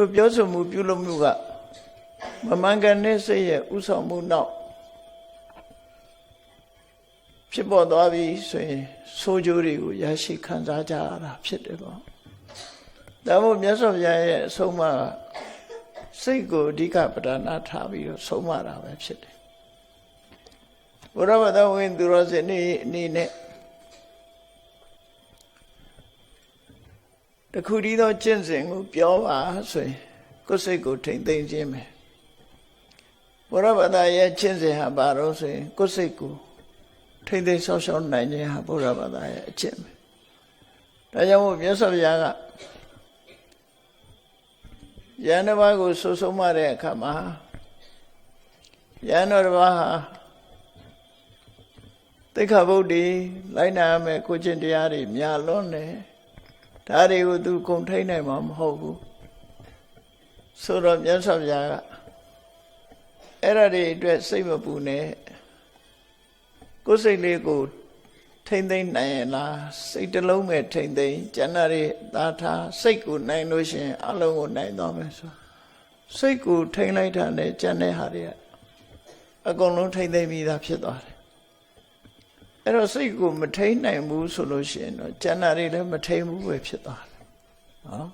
ထိုပြောဆိုမှုပြုလုပ်မှုကမမှန်ကန်တဲ့စိတ်ရဲ့ဥဆောင်မှုနောက်ဖြစ်ပေါ်သွားပြီဆိုရင်ဆိုးကျိုးတွေကိုရရှိခံစားကြရတာဖြစ်တယ်ပေါ့ဒါမို့မြတ်စွာဘုရားရဲ့အဆုံးအမကစိတ်ကိုအဓိကပဓာနာထားပြီးတော့ဆုံးမတာပဲဖြစ်တယ်ဘုရားဘာသာဝင်သူတော်စင်နေအနေနဲ့ တခုတည်းသောကျင့်စဉ်ကိုပြောပါဆိုရင်ကိုယ်စိတ်ကိုထိမ့်သိမ့်ခြင်းပဲဘုရားဘာသာရဲ့ကျင့်စဉ်ဟာဘာလို့ဆိုရင်ကိုယ်စိတ်ကိုထိမ့်သိမ့်ဆောက်ရှောက်နိုင်ခြင်းဟာဘုရားဘာသာရဲ့အကျင့်ပဲဒါကြောင့်မို့မြတ်စွာဘုရားကယန္တဘာကိုဆူဆုံးမတဲ့အခါမှာယန္တော်တစ်ပါးဟာတိခဗုဒ္ဓေလိုက်နာရမယ်ကိုကျင့်တရားတွေများလွန်းတယ် ဒါတွေကိုသူကုံထိန်နိုင်မှာမဟုတ်ဘူးဆိုတော့မြတ်စွာဘုရားကအဲ့ဒါတွေအတွက်စိတ်မပူနဲ့ကိုယ်စိတ်လေးကိုထိမ့်သိမ့်နိုင်ရင်လားစိတ်တစ်လုံးပဲထိမ့်သိမ့်ကျန်တာတွေသာထားစိတ်ကိုနိုင်လို့ရှိရင်အလုံးကိုနိုင်သွားမယ်ဆိုစိတ်ကိုထိမ့်လိုက်တာနဲ့ကျန်တဲ့ဟာတွေကအကုန်လုံးထိမ့်သိမ့်ပြီးသားဖြစ်သွားတယ် အဲ့တော့စိတ်ကိုမထိမ့်နိုင်ဘူးဆိုလို့ရှိရင်တော့ကျန်တာတွေလည်းမထိမ့်ဘူးပဲဖြစ်သွားတယ်နော်